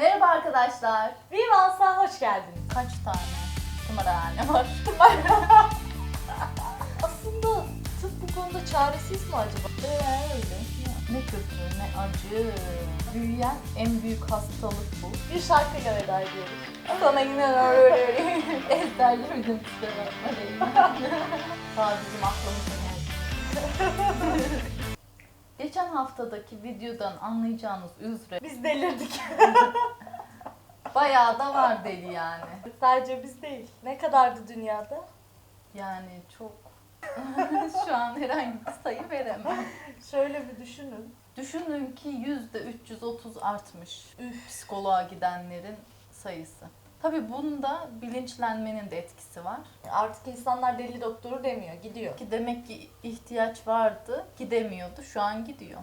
Merhaba arkadaşlar. Vivans'a hoş geldiniz. Kaç tane tımarhane var? Aslında tıp bu konuda çaresiz mi acaba? Ee, öyle. Ne kötü, ne acı. Büyüyen en büyük hastalık bu. Bir şarkıyla veda ediyoruz. Sana yine öyle öyle ezberlemedim işte ben. Daha bizim aklımızın yani. Geçen haftadaki videodan anlayacağınız üzere Biz delirdik. bayağı da var deli yani. Sadece biz değil. Ne kadardı dünyada? Yani çok şu an herhangi bir sayı veremem. Şöyle bir düşünün. Düşünün ki yüzde 330 artmış psikoloğa gidenlerin sayısı. Tabii bunda bilinçlenmenin de etkisi var. Artık insanlar deli doktoru demiyor, gidiyor. Ki demek ki ihtiyaç vardı, gidemiyordu, şu an gidiyor.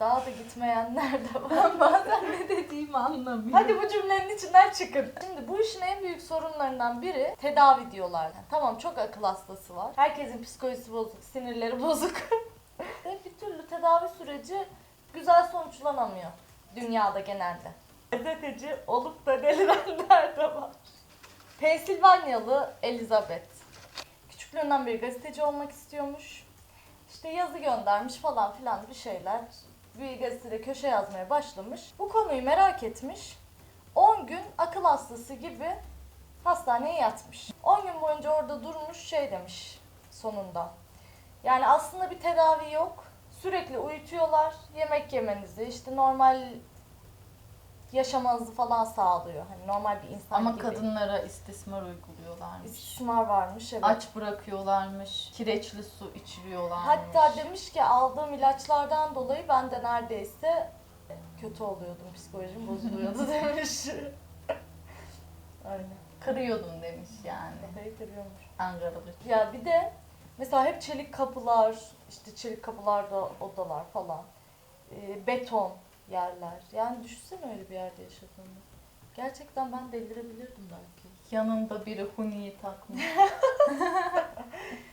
Daha da gitmeyenler de var. Bazen ne dediğimi anlamıyorum. Hadi bu cümlenin içinden çıkın. Şimdi bu işin en büyük sorunlarından biri tedavi diyorlar. Yani tamam çok akıl hastası var. Herkesin psikolojisi bozuk, sinirleri bozuk. Ve bir türlü tedavi süreci güzel sonuçlanamıyor dünyada genelde. Gazeteci olup da delirenler de var. Pensilvanyalı Elizabeth. Küçüklüğünden beri gazeteci olmak istiyormuş. İşte yazı göndermiş falan filan bir şeyler. Bir gazetede köşe yazmaya başlamış. Bu konuyu merak etmiş. 10 gün akıl hastası gibi hastaneye yatmış. 10 gün boyunca orada durmuş şey demiş sonunda. Yani aslında bir tedavi yok. Sürekli uyutuyorlar. Yemek yemenizi, işte normal yaşamanızı falan sağlıyor. Hani normal bir insan Ama gibi. kadınlara istismar uyguluyorlarmış. istismar varmış evet. Aç bırakıyorlarmış, kireçli su içiriyorlarmış. Hatta demiş ki aldığım ilaçlardan dolayı ben de neredeyse kötü oluyordum, psikolojim bozuluyordu demiş. Aynen. kırıyordum demiş yani. Kafayı kırıyormuş. Ankaralı. Ya bir de mesela hep çelik kapılar, işte çelik kapılarda odalar falan. Ee, beton yerler. Yani düşünsene öyle bir yerde yaşadığını. Gerçekten ben delirebilirdim belki. Yanında biri huniyi takmış.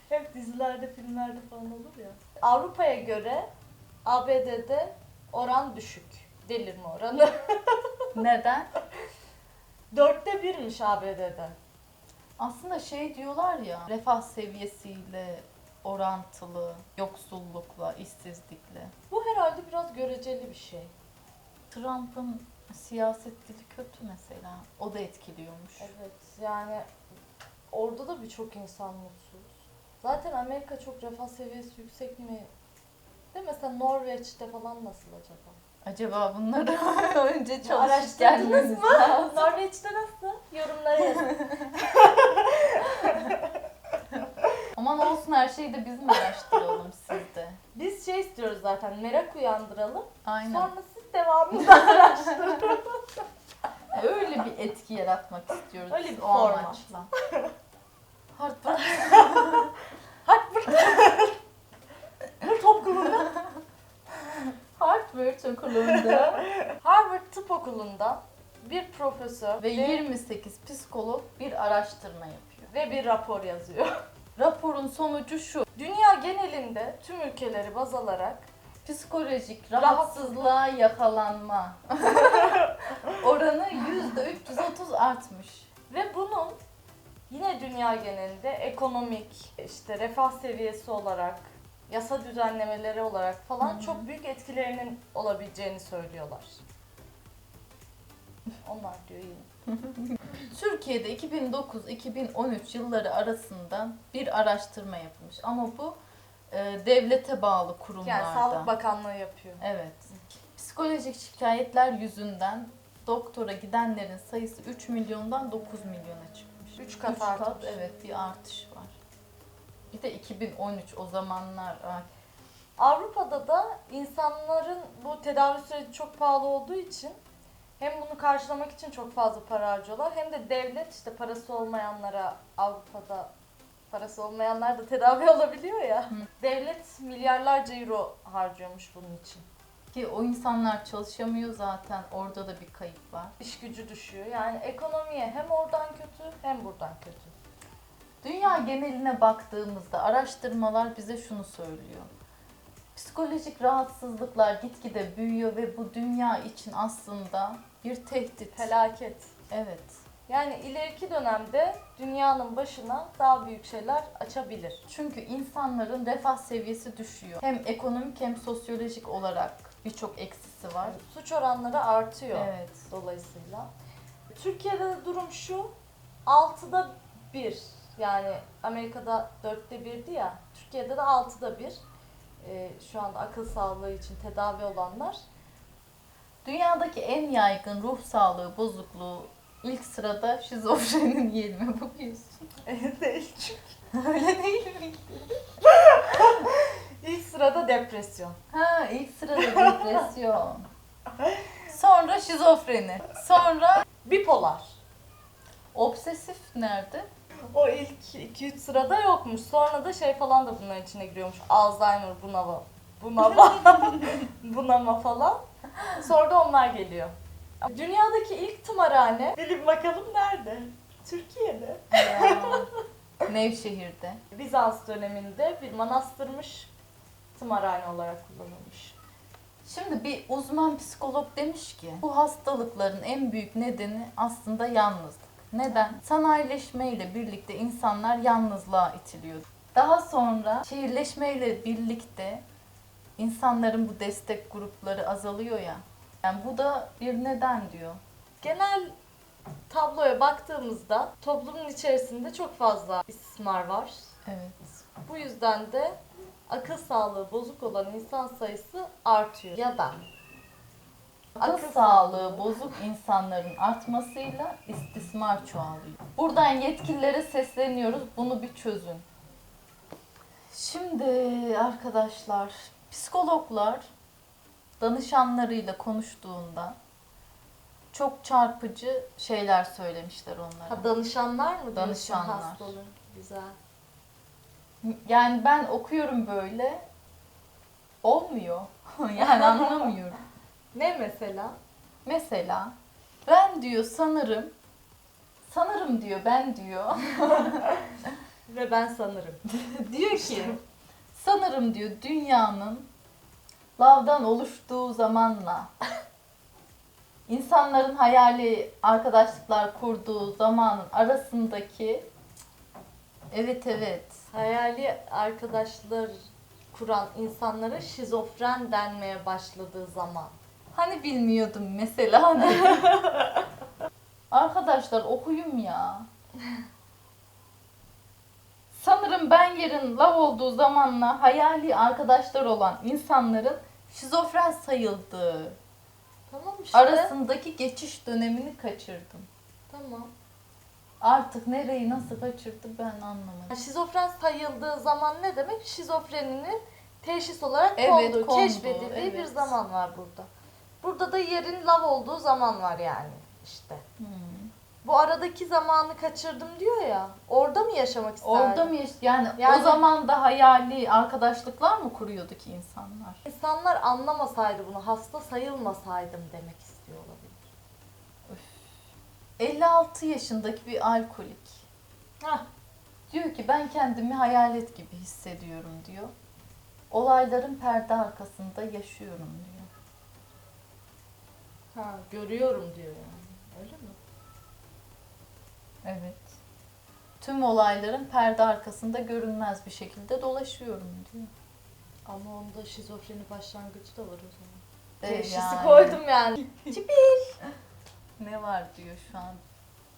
Hep dizilerde, filmlerde falan olur ya. Avrupa'ya göre ABD'de oran düşük. Delirme oranı. Neden? Dörtte birmiş ABD'de. Aslında şey diyorlar ya, refah seviyesiyle orantılı, yoksullukla, işsizlikle. Bu herhalde biraz göreceli bir şey. Trump'ın siyaset dili kötü mesela. O da etkiliyormuş. Evet yani orada da birçok insan mutsuz. Zaten Amerika çok refah seviyesi yüksek mi? De mesela Norveç'te falan nasıl acaba? Acaba bunları önce çalışıp Araştırdınız gelmemiz mı? lazım. Norveç'te nasıl? Yorumlara yazın. Aman olsun her şeyi de biz mi araştıralım sizde? Biz şey istiyoruz zaten merak uyandıralım. Aynen. Sonra siz devamında araştırın. Öyle bir etki yaratmak istiyoruz Öyle bir o format. amaçla. Heartbreak. Topkulunda. Heartbreak okulunda. Harvard Tıp Okulu'nda bir profesör Ve 28 psikolog bir araştırma yapıyor. ve bir rapor yazıyor. Raporun sonucu şu. Dünya genelinde tüm ülkeleri baz alarak Psikolojik rahatsızlığa yakalanma oranı %330 artmış. ve bunun yine dünya genelinde ekonomik, işte refah seviyesi olarak, yasa düzenlemeleri olarak falan Hı hı. çok büyük etkilerinin olabileceğini söylüyorlar. Onlar diyor yine. Türkiye'de 2009-2013 yılları arasında bir araştırma yapılmış ama bu e, devlete bağlı kurumlarda. Yani Sağlık Bakanlığı yapıyor. Evet. Psikolojik şikayetler yüzünden doktora gidenlerin sayısı 3 milyondan 9 milyona çıkmış. Üç kat Üç artmış. evet bir artış var. Bir de 2013 o zamanlar ay, Avrupa'da da insanların bu tedavi süreci çok pahalı olduğu için hem bunu karşılamak için çok fazla para harcıyorlar hem de devlet işte parası olmayanlara Avrupa'da parası olmayanlar da tedavi olabiliyor ya. Hı. Devlet milyarlarca euro harcıyormuş bunun için. ki o insanlar çalışamıyor zaten orada da bir kayıp var. İş gücü düşüyor. Yani ekonomiye hem oradan kötü hem buradan kötü. Dünya geneline baktığımızda araştırmalar bize şunu söylüyor. Psikolojik rahatsızlıklar gitgide büyüyor ve bu dünya için aslında Bir tehdit. Felaket. Evet. Yani ileriki dönemde dünyanın başına daha büyük şeyler açabilir. Çünkü insanların refah seviyesi düşüyor. Hem ekonomik hem sosyolojik olarak birçok eksisi var. Suç oranları artıyor Evet. dolayısıyla. Türkiye'de de durum şu. 6'da 1. Yani Amerika'da 4'te 1'di ya. Türkiye'de de 6'da 1. Ee, şu anda akıl sağlığı için tedavi olanlar. Dünyadaki en yaygın ruh sağlığı bozukluğu ilk sırada şizofrenin mi bakıyorsun? değil çünkü. Öyle değil mi? İlk sırada depresyon. Ha ilk sırada depresyon. Sonra şizofreni. Sonra Bipolar. obsesif nerede? O ilk 2-3 sırada yokmuş. Sonra da şey falan da bunların içine giriyormuş. Alzheimer, bunama, bunama, bunama falan. Sonra da onlar geliyor. Dünyadaki ilk tımarhane, bilin bakalım nerede? Türkiye'de. Nevşehir'de. Bizans döneminde bir manastırmış, tımarhane olarak kullanılmış. Şimdi bir uzman psikolog demiş ki bu hastalıkların en büyük nedeni aslında yalnızlık. Neden? Sanayileşmeyle birlikte insanlar yalnızlığa itiliyor. Daha sonra şehirleşmeyle birlikte insanların bu destek grupları azalıyor ya. Yani bu da bir neden diyor. Genel tabloya baktığımızda toplumun içerisinde çok fazla istismar var. Evet. Bu yüzden de akıl sağlığı bozuk olan insan sayısı artıyor. Ya da Akıl sağlığı bozuk insanların artmasıyla istismar çoğalıyor. Buradan yetkililere sesleniyoruz. Bunu bir çözün. Şimdi arkadaşlar, psikologlar danışanlarıyla konuştuğunda çok çarpıcı şeyler söylemişler onlara. Ha, danışanlar mı Danışanlar. hastalığı? Güzel. Yani ben okuyorum böyle. Olmuyor. yani anlamıyorum. Ne mesela? Mesela ben diyor sanırım sanırım diyor ben diyor Ve ben sanırım. diyor ki sanırım diyor dünyanın lavdan oluştuğu zamanla insanların hayali arkadaşlıklar kurduğu zamanın arasındaki evet evet. Hayali arkadaşlar kuran insanlara şizofren denmeye başladığı zaman. hani bilmiyordum mesela. Hani arkadaşlar okuyum ya Sanırım ben yerin lav olduğu zamanla hayali arkadaşlar olan insanların şizofren sayıldığı Tamam işte. arasındaki geçiş dönemini kaçırdım. Tamam. Artık nereyi nasıl kaçırdı ben anlamadım. Şizofren sayıldığı zaman ne demek? Şizofreninin teşhis olarak Evet, konduğu, konduğu, keşfedildiği bir evet. zaman var burada. Burada da yerin lav olduğu zaman var yani işte. Hmm. Bu aradaki zamanı kaçırdım diyor ya. Orada mı yaşamak isterdin? Orada mı yaş- yani, Yani- o zaman da hayali arkadaşlıklar mı kuruyordu ki insanlar? İnsanlar anlamasaydı bunu, hasta sayılmasaydım demek istiyor olabilir. 56 yaşındaki bir alkolik. Hah. Diyor ki ben kendimi hayalet gibi hissediyorum diyor. Olayların perde arkasında yaşıyorum diyor. Ha, görüyorum diyor yani. Öyle mi? Evet. Tüm olayların perde arkasında görünmez bir şekilde dolaşıyorum diyor. Ama onda şizofreni başlangıcı da var o zaman. Teşhisi yani. koydum yani. Ne var diyor şu an.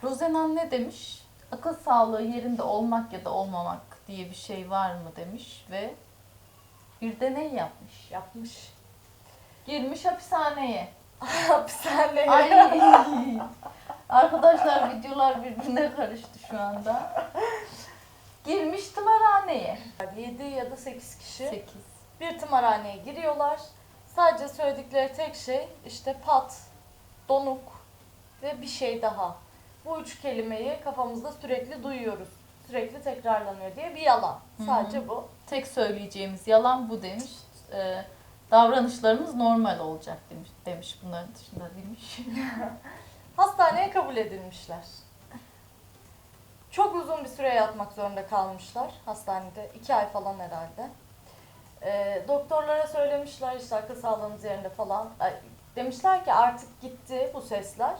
Rozenan ne demiş? Akıl sağlığı yerinde olmak ya da olmamak diye bir şey var mı demiş ve bir deney yapmış. Yapmış. Girmiş hapishaneye. Hapishaneye. Ay. Arkadaşlar videolar birbirine karıştı şu anda. Girmiş tımarhaneye. 7 ya da 8 kişi 8. bir tımarhaneye giriyorlar. Sadece söyledikleri tek şey işte pat, donuk ve bir şey daha. Bu üç kelimeyi kafamızda sürekli duyuyoruz. Sürekli tekrarlanıyor diye bir yalan. Sadece bu. Tek söyleyeceğimiz yalan bu demiş. Ee, davranışlarımız normal olacak demiş. Demiş bunların dışında demiş. Hastaneye kabul edilmişler. Çok uzun bir süre yatmak zorunda kalmışlar hastanede. iki ay falan herhalde. Ee, doktorlara söylemişler işte akıl sağlığınız yerinde falan. Demişler ki artık gitti bu sesler.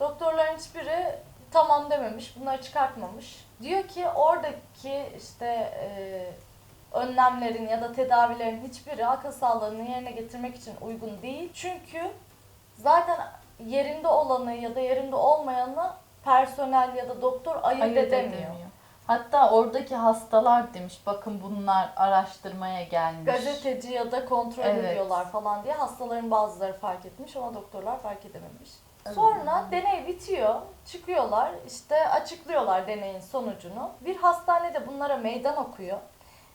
Doktorların hiçbiri tamam dememiş, bunları çıkartmamış. Diyor ki oradaki işte e, önlemlerin ya da tedavilerin hiçbiri akıl sağlığını yerine getirmek için uygun değil. Çünkü zaten yerinde olanı ya da yerinde olmayanı personel ya da doktor ayırt, Ayırt edemiyor. edemiyor. Hatta oradaki hastalar demiş bakın bunlar araştırmaya gelmiş. Gazeteci ya da kontrol Evet. ediyorlar falan diye hastaların bazıları fark etmiş ama doktorlar fark edememiş. Sonra deney bitiyor, çıkıyorlar, işte açıklıyorlar deneyin sonucunu. Bir hastanede bunlara meydan okuyor.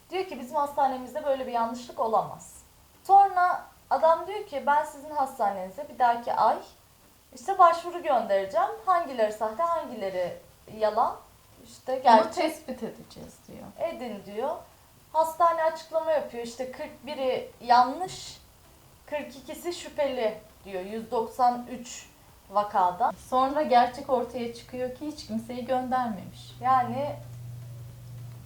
Diyor ki bizim hastanemizde böyle bir yanlışlık olamaz. Sonra adam diyor ki ben sizin hastanenize bir dahaki ay işte başvuru göndereceğim. Hangileri sahte, hangileri yalan, işte Bunu gerçek tespit edeceğiz diyor. edin diyor. Hastane açıklama yapıyor. İşte 41'i yanlış, 42'si şüpheli diyor 193 vakada. Sonra gerçek ortaya çıkıyor ki hiç kimseyi göndermemiş. Yani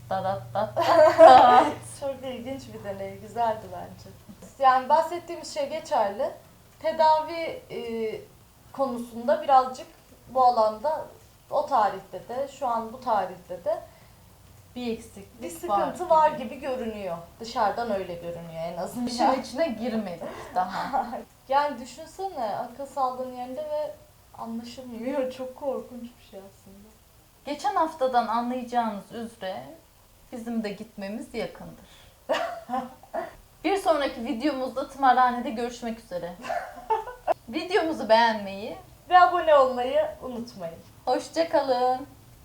Dadat dat dat dat. çok ilginç bir deney, güzeldi bence. Yani bahsettiğimiz şey geçerli. Tedavi e, konusunda birazcık bu alanda o tarihte de, şu an bu tarihte de bir eksiklik bir sıkıntı var, gibi görünüyor. Dışarıdan öyle görünüyor en azından. İşin içine girmedik daha. Yani düşünsene akıl sağlığın yerinde ve anlaşılmıyor. Çok korkunç bir şey aslında. Geçen haftadan anlayacağınız üzere bizim de gitmemiz yakındır. Bir sonraki videomuzda tımarhanede görüşmek üzere. Videomuzu beğenmeyi, Ve abone olmayı unutmayın. hoşçakalın.